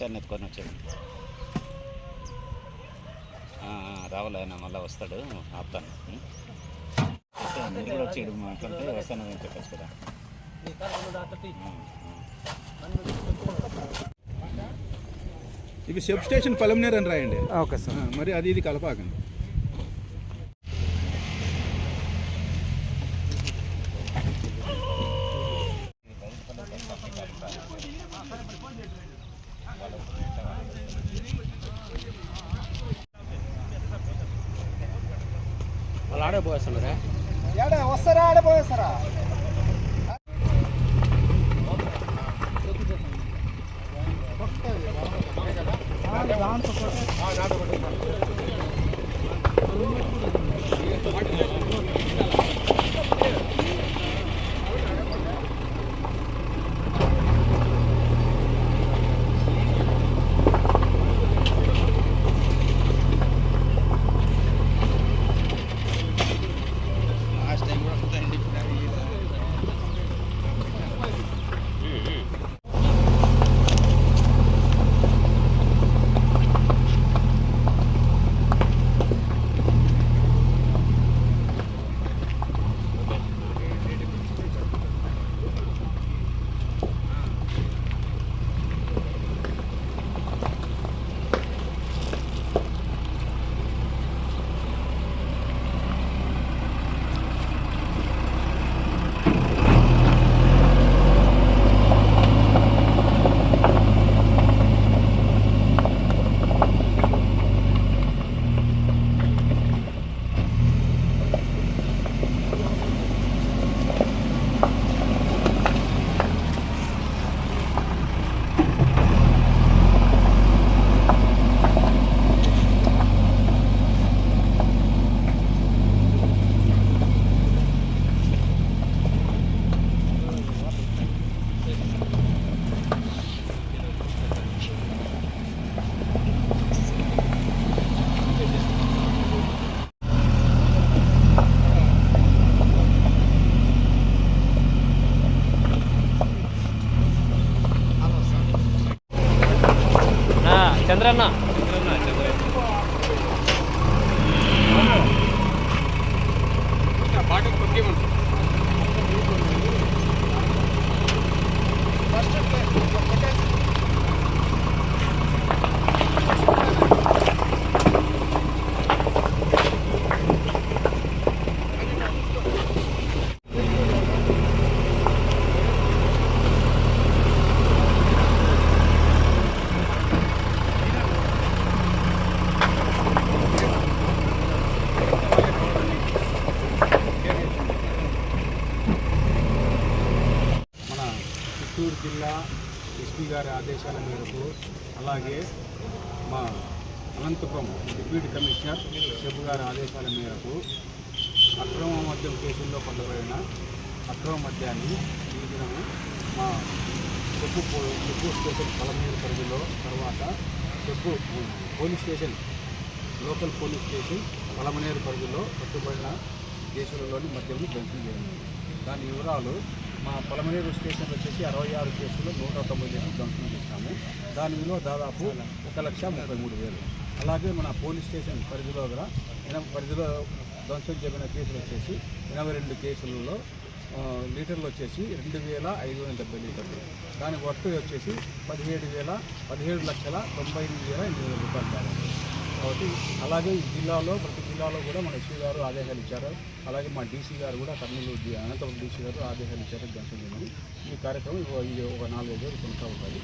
Container ఎత్తుకొని వచ్చాడు. ఆ, ఆ, రావాలి? ఆయన మళ్ళీ వస్తాడు. ఆపుతాను. మీరు కూడా వచ్చి ఈడ మాట్లాడితే వస్తాను అని చెప్పచ్చు కదా. ఇవి సెబ్ స్టేషన్ పలమనేర్ అని రాయండి. Okay sir. మరి అది ఇది కలపాకండి. ಆಡಬೋಸಲ್ರೆ ಎರಡ ಹೊಸರ ಆಡಬಹುದು ಸರ ದಾನ್ ತಗೊಳ್ಳಿ మన చిత్తూరు జిల్లా ఎస్పీ గారి ఆదేశాల మేరకు అలాగే మా అనంతపురం డిప్యూటీ కమిషనర్ షెబ్ గారి ఆదేశాల మేరకు అక్రమ మద్యం కేసుల్లో పొందబడిన అక్రమ మద్యాన్ని ఈ దినము మా చెప్పు చెప్పు స్టేషన్ పలమనేరు పరిధిలో తర్వాత చెప్పు police station local police station Palamaneru పరిధిలో పట్టుబడిన కేసులలోని మద్యం ధ్వంసం చేయండి దాని వివరాలు మా పొలమనేరు స్టేషన్ వచ్చేసి అరవై ఆరు కేసులు నూట తొంభై కేసులు ధ్వంసం చేసినాము. దాని విలువ దాదాపు ఒక లక్ష ముప్పై మూడు వేలు. అలాగే మన పోలీస్ స్టేషన్ పరిధిలో కూడా ఎనభై పరిధిలో ధ్వంసం చేయబడిన కేసులు వచ్చేసి ఎనభై రెండు కేసులలో లీటర్లు వచ్చేసి రెండు వేల ఐదు వందల డెబ్బై లీటర్లు. దాని వర్క్ వచ్చేసి పదిహేడు వేల పదిహేడు లక్షల తొంభై ఎనిమిది వేల ఎనిమిది వేల రూపాయలు కావాలి కాబట్టి అలాగే ఈ జిల్లాలో ప్రతి జిల్లాలో కూడా మన ఎస్పీ గారు ఆదేశాలు ఇచ్చారు. అలాగే మా డీసీ గారు కూడా కర్నూలు అనంతపురం డీసీ గారు ఆదేశాలు ఇచ్చారు. ధ్వంసం చేయమని. ఈ కార్యక్రమం ఇది ఒక నాలుగైదు రోజులు కొనసాగుతుంది.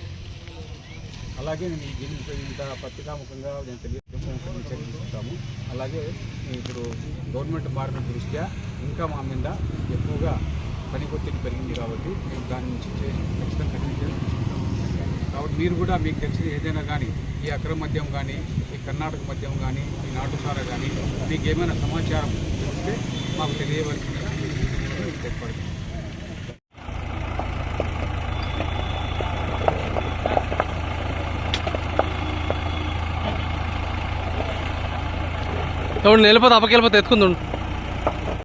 అలాగే నేను దీనికి ఇంత పత్రికాముఖంగా నేను తెలియజేస్తాము చర్యలు తీసుకుంటాము అలాగే ఇప్పుడు గవర్నమెంట్ మారిన దృష్ట్యా ఇంకా మా మీద ఎక్కువగా పని ఒత్తిడి పెరిగింది కాబట్టి మేము దాని నుంచి ఖచ్చితంగా కఠిన కాబట్టి మీరు కూడా మీకు తెలిసిన ఏదైనా కానీ ఈ అక్రమ మద్యం కానీ ఈ కర్ణాటక మద్యం కానీ ఈ నాటుసార కానీ మీకు ఏమైనా సమాచారం తెలిస్తే మాకు తెలియవలసింది ఏర్పడుతుంది ఎవడు అప్పకెళ్ళిపోతే ఎత్తుకుందు